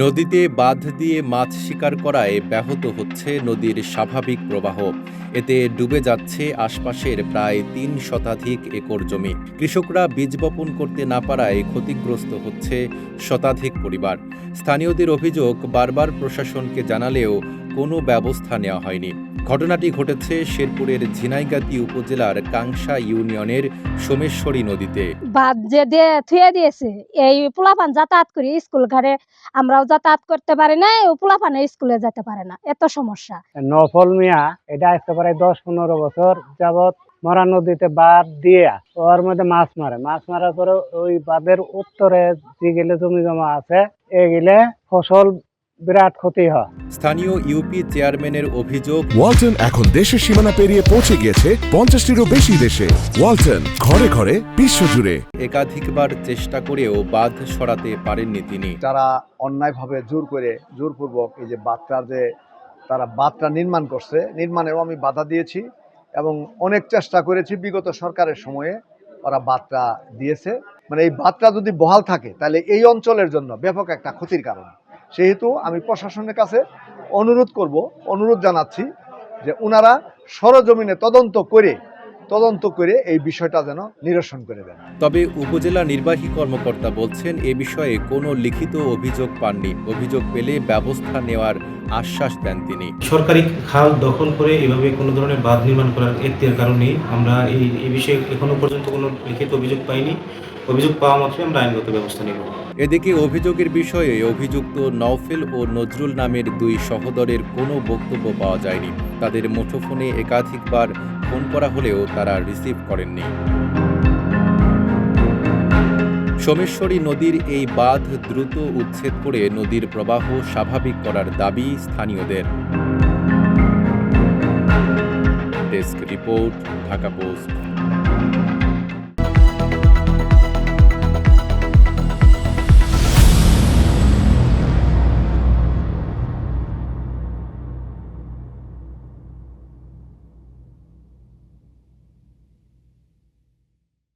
নদীতে বাঁধ দিয়ে মাছ শিকার করায় ব্যাহত হচ্ছে নদীর স্বাভাবিক প্রবাহ। এতে ডুবে যাচ্ছে আশপাশের প্রায় তিন শতাধিক একর জমি। কৃষকরা বীজ বপন করতে না পারায় ক্ষতিগ্রস্ত হচ্ছে শতাধিক পরিবার। স্থানীয়দের অভিযোগ, বারবার প্রশাসনকে জানালেও কোনো ব্যবস্থা নেওয়া হয়নি। ঘটনাটি ঘটেছে শেরপুরের ঝিনাইগাতি উপজেলার কাংসা ইউনিয়নের সোমেশ্বরী নদীতে। বাদ যে দিয়ে থুয়ে দিয়েছে এই পোলাপান যাতায়াত করি স্কুল ঘরে আমরাও যাতায়াত করতে পারি না এই পোলাপানে স্কুলে যেতে পারে না। এত সমস্যা। নফল মিয়া এটা আসতে পারে দশ পনেরো বছর যাবত মরা নদীতে বাঁধ দিয়ে ওর মধ্যে মাছ মারে। মাছ মারার পরে ওই বাঁধের উত্তরে যেগুলো জমি জমা আছে এগুলো ফসল বিরাট ক্ষতি হয়। স্থানীয় ইউপি চেয়ারম্যানের অভিযোগ ওয়ালটন এখন দেশের সীমানা পেরিয়ে পৌঁছে গিয়েছে পঞ্চাশটিরও বেশি দেশে। ওয়ালটন ঘরে ঘরে বিশ্বজুড়ে। একাধিকবার চেষ্টা করেও বাঁধ সরাতে পারেননি তিনি। যারা অন্যায়ভাবে জোর করে জোরপূর্বক এই যে বাঁধটার যে তারা বাঁধটা নির্মাণ করছে নির্মাণেও আমি বাধা দিয়েছি এবং অনেক চেষ্টা করেছি বিগত সরকারের সময়ে ওরা বাঁধটা দিয়েছে। মানে এই বাঁধটা যদি বহাল থাকে তাহলে এই অঞ্চলের জন্য ব্যাপক একটা ক্ষতির কারণ। সেহেতু আমি প্রশাসনের কাছে অনুরোধ করব অনুরোধ জানাচ্ছি যে ওনারা সরজমিনে তদন্ত করে তদন্ত করে এই বিষয়টা যেন নিরসন করে দেন। তবে উপজেলা নির্বাহী কর্মকর্তা বলছেন এ বিষয়ে কোনো লিখিত অভিযোগ পাননি। অভিযোগ পেলে ব্যবস্থা নেওয়ার আশ্বাস দেন তিনি। সরকারি খাল দখল করে এভাবে কোনো ধরনের বাঁধ নির্মাণ করার এখতিয়ার কারণে আমরা এই এই বিষয়ে এখনও পর্যন্ত কোনো লিখিত অভিযোগ পাইনি। অভিযোগ পাওয়া মাত্রই আমরা আইনগত ব্যবস্থা নেব। এদিকে অভিযোগের বিষয়ে অভিযুক্ত নওফেল ও নজরুল নামের দুই সহদরের কোনো বক্তব্য পাওয়া যায়নি। তাদের মুঠোফোনে একাধিকবার ফোন করা হলেও তারা রিসিভ করেননি। সোমেশ্বরী নদীর এই বাঁধ দ্রুত উচ্ছেদ করে নদীর প্রবাহ স্বাভাবিক করার দাবি স্থানীয়দের। Desk report, Dhaka post.